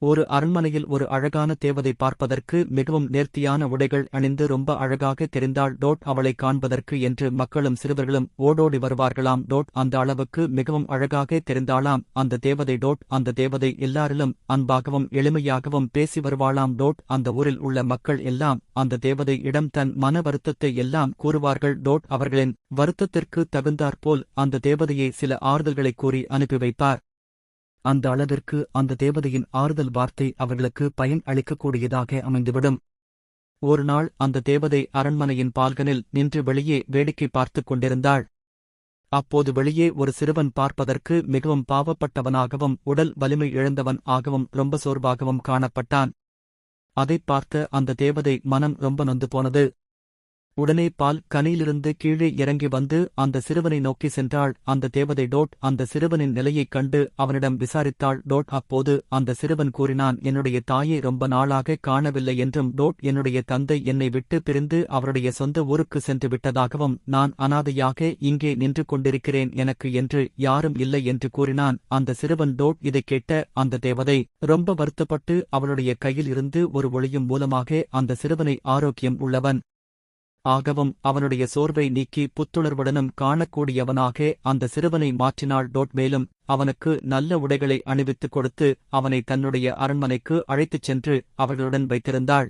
ஒரு அரண்மனையில் ஒரு அழகான தேவதை பார்ப்பதற்கு மிகவும் நேர்த்தியான உடைகள் அணிந்து ரொம்ப அழகாக தெரிந்தாள் டோட் அவளை காண்பதற்கு என்று மக்களும் சிறுவர்களும் ஓடோடி வருவார்களாம். டோட் அந்த அளவுக்கு மிகவும் அழகாக தெரிந்தாளாம். அந்த தேவதை டோட் அந்த தேவதை எல்லாரிலும் அன்பாகவும் எளிமையாகவும் பேசி வருவாளாம். டோட் அந்த ஊரில் உள்ள மக்கள் எல்லாம் அந்த தேவதை இடம் தன் மன வருத்தத்தை எல்லாம் கூறுவார்கள். டோட் அவர்களின் வருத்தத்திற்கு தகுந்தாற்போல் அந்த தேவதையை சில ஆறுதல்களை கூறி அனுப்பி வைப்பார். அந்த அளவிற்கு அந்த தேவதையின் ஆறுதல் வார்த்தை அவர்களுக்கு பயன் அளிக்கக்கூடியதாக அமைந்துவிடும். ஒரு நாள் அந்த தேவதை அரண்மனையின் பால்கனில் நின்று வெளியே வேடிக்கை பார்த்துக் கொண்டிருந்தாள். அப்போது வெளியே ஒரு சிறுவன் பார்ப்பதற்கு மிகவும் பாவப்பட்டவனாகவும் உடல் வலிமை இழந்தவன் ஆகவும் ரொம்ப சோர்வாகவும் காணப்பட்டான். அதைப் பார்த்த அந்த தேவதை மனம் ரொம்ப நொந்து போனது. உடனே பால் கனியிலிருந்து கீழே இறங்கி வந்து அந்த சிறுவனை நோக்கி சென்றாள். அந்த தேவதை டோட் அந்த சிறுவனின் நிலையைக் கண்டு அவனிடம் விசாரித்தாள். டோட் அப்போது அந்த சிறுவன் கூறினான் என்னுடைய தாயை ரொம்ப நாளாக காணவில்லை என்றும் டோட் என்னுடைய தந்தை என்னை விட்டு பிரிந்து அவருடைய சொந்த ஊருக்கு சென்று விட்டதாகவும் நான் அனாதையாக இங்கே நின்று கொண்டிருக்கிறேன் எனக்கு என்று யாரும் இல்லை என்று கூறினான். அந்த சிறுவன் டோட் இதைக் கேட்ட அந்த தேவதை ரொம்ப வருத்தப்பட்டு அவளுடைய கையில் இருந்து ஒரு ஒளியும் மூலமாக அந்த சிறுவனை ஆரோக்கியம் உள்ளவன். ஆகவும் அவனுடைய சோர்வை நீக்கி புத்துணர்வுடனும் காணக்கூடியவனாக அந்த சிறுவனை மாற்றினாள். டோட் மேலும் அவனுக்கு நல்ல உடைகளை அணிவித்துக் கொடுத்து அவனை தன்னுடைய அரண்மனைக்கு அழைத்துச் சென்று அவர்களுடன் வைத்திருந்தாள்.